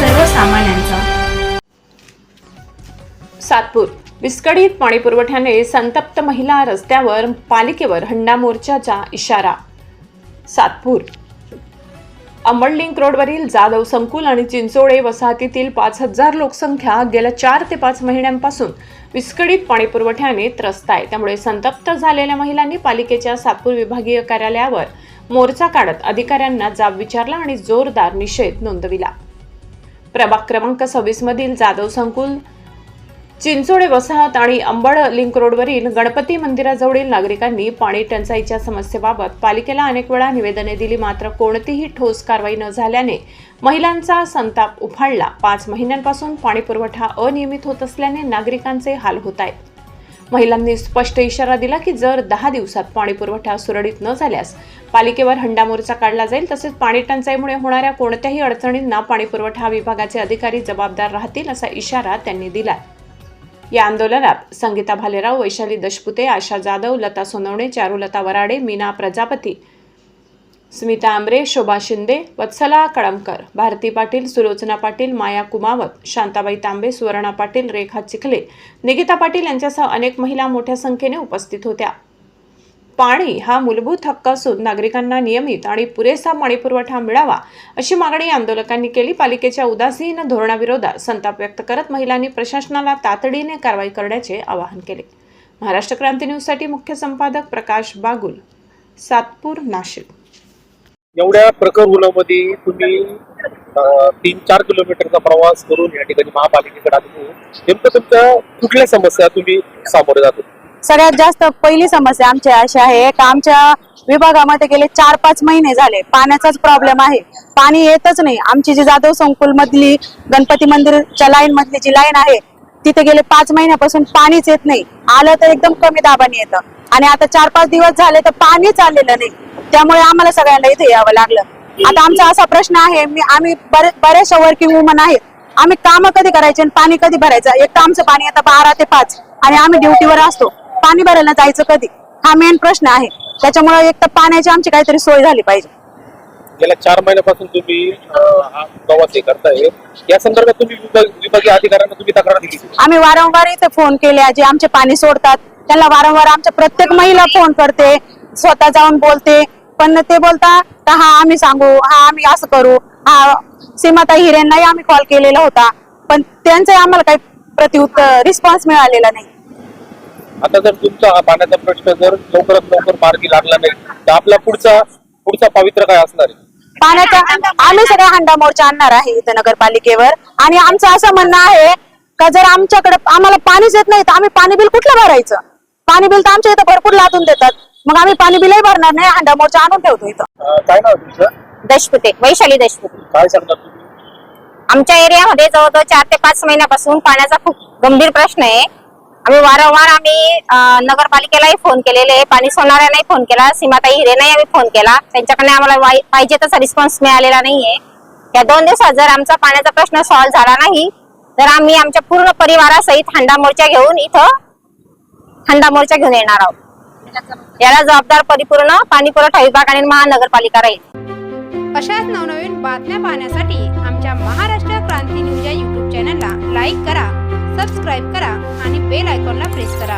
सर्वसामान्यांचा. सातपूर. विस्कळीत पाणीपुरवठ्याने संतप्त महिला रस्त्यावर पालिकेवर हंडा मोर्चाचा इशारा. सातपूर. अंबडलिंक रोडवरील जाधव संकुल आणि चिंचोळे वसाहतीतील पाच हजार लोकसंख्या गेल्या चार ते पाच महिन्यांपासून विस्कळीत पाणीपुरवठ्याने त्रस्त आहे. त्यामुळे संतप्त झालेल्या महिलांनी पालिकेच्या सातपूर विभागीय कार्यालयावर मोर्चा काढत अधिकाऱ्यांना जाब विचारला आणि जोरदार निषेध नोंदविला. प्रभाग क्रमांक सव्वीसमधील जाधव संकुल चिंचोडे वसाहत आणि अंबड लिंक रोडवरील गणपती मंदिराजवळील नागरिकांनी पाणी टंचाईच्या समस्येबाबत पालिकेला अनेक वेळा निवेदने दिली मात्र कोणतीही ठोस कारवाई न झाल्याने महिलांचा संताप उफाळला. पाच महिन्यांपासून पाणीपुरवठा अनियमित होत असल्याने नागरिकांचे हाल होत आहेत. महिलांनी स्पष्ट इशारा दिला की जर दहा दिवसात पाणी पुरवठा सुरळीत न झाल्यास पालिकेवर हंडा मोर्चा काढला जाईल तसेच पाणी टंचाईमुळे होणाऱ्या कोणत्याही अडचणींना पाणी पुरवठा विभागाचे अधिकारी जबाबदार राहतील असा इशारा त्यांनी दिला. या आंदोलनात संगीता भालेराव वैशाली दशपुते आशा जाधव लता सोनवणे चारुलता वराडे मीना प्रजापती स्मिता आंबरे शोभा शिंदे वत्सला कळमकर भारती पाटील सुलोचना पाटील माया कुमावत शांताबाई तांबे सुवर्णा पाटील रेखा चिखले निगिता पाटील यांच्यासह अनेक महिला मोठ्या संख्येने उपस्थित होत्या. पाणी हा मूलभूत हक्क असून नागरिकांना नियमित आणि पुरेसा पाणीपुरवठा मिळावा अशी मागणी आंदोलकांनी केली. पालिकेच्या उदासीन धोरणाविरोधात संताप व्यक्त करत महिलांनी प्रशासनाला तातडीने कारवाई करण्याचे आवाहन केले. महाराष्ट्र क्रांती न्यूजसाठी मुख्य संपादक प्रकाश बागुल सातपूर नाशिक. एवढ्या प्रखर उन्हामध्ये तुम्ही तीन चार किलोमीटरचा प्रवास करून या ठिकाणी महापालिकेकडे आले नेमकं तुमच्या कुठल्या समस्या तुम्ही सामोरे जातो सगळ्यात जास्त पहिली समस्या आमची अशी आहे का आमच्या विभागामध्ये गेले चार पाच महिने झाले. पाण्याचाच प्रॉब्लेम आहे. पाणी येतच नाही. आमची जी जाधव संकुल मधली गणपती मंदिरच्या लाईन मधली जी लाईन आहे तिथे गेले पाच महिन्यापासून पाणीच येत नाही. आलं तर एकदम कमी दाबाने येतं. आणि आता चार पाच दिवस झाले तर पाणीच आलेलं नाही. त्यामुळे आम्हाला सगळ्यांना इथे यावं लागलं. आता आमचा असा प्रश्न आहे मी आम्ही बऱ्याचशा वर्किंग वुमन आहेत. आम्ही काम कधी करायचे आणि पाणी कधी भरायचं? एक तर आमचं पाणी आता बारा ते पाच आणि आम्ही ड्युटीवर असतो. पाणी भरायला जायचं कधी? हा मेन प्रश्न आहे. त्याच्यामुळे एक तर पाण्याची आमची काहीतरी सोय झाली पाहिजे. गेल्या चार महिन्यापासून तुम्ही हा प्रवास हे करताय. या संदर्भात तुम्ही विभाग- विभागीय अधिकाऱ्यांना तुम्ही तक्रार दिली आम्ही वारंवार इथे फोन केले. जे आमचे पाणी सोडतात त्यांना वारंवार आमच्या प्रत्येक महिला फोन करते स्वतः जाऊन बोलते. पण ते बोलता का हा आम्ही सांगू हा आम्ही असं करू हा सीमाताई हिरेंनाही आम्ही कॉल केलेला होता. पण त्यांचं आम्हाला काही प्रत्युत्तर रिस्पॉन्स मिळालेला नाही. आता जर तुमचा हा पाण्याचा प्रश्न जर लवकरात लवकर मार्गी लागला नाही तर आपला पुढचा पुढचा पवित्र काय असणार आहे? पाण्याचा आम्ही सगळ्या हंडा मोर्चा आणणार आहे इथं नगरपालिकेवर. आणि आमचं असं म्हणणं आहे का जर आमच्याकडे आम्हाला पाणीच येत नाही तर आम्ही पाणी बिल कुठलं भरायचं? पाणी बिल तर आमच्या इथं भरपूर लादून देतात. मग आम्ही पाणी बिलही भरणार नाही हंडा मोर्चा आणून ठेवतो इथं. अं, काय नाव आहे तुमचं? दशपुते वैशाली दशपुते. काय तुम्ही? आमच्या एरियामध्ये जवळजवळ चार ते पाच महिन्यापासून पाण्याचा खूप गंभीर प्रश्न आहे. आम्ही वारंवार आम्ही अं, नगरपालिकेलाही फोन केलेले आहे, पाणी सोडणाऱ्यांनाही फोन केला. सीमाताई हिरेनाही आम्ही फोन केला. त्यांच्याकडे आम्हाला वाई- पाहिजे तसा रिस्पॉन्स मिळालेला नाहीये. या दोन दिवसात जर आमचा पाण्याचा प्रश्न सॉल्व्ह झाला नाही तर आम्ही आमच्या पूर्ण परिवारासहित हंडा मोर्चा घेऊन इथं हंडा मोर्चा घेऊन येणार आहोत. याला जबाबदार परिपूर्ण पाणी पुरवठा विभाग आणि महानगरपालिका राहील. अशाच नवनवीन बातम्या पाहण्यासाठी आमच्या महाराष्ट्र क्रांती न्यूज या युट्यूब चॅनलला लाईक करा सबस्क्राईब करा आणि बेल आयकॉनला प्रेस करा.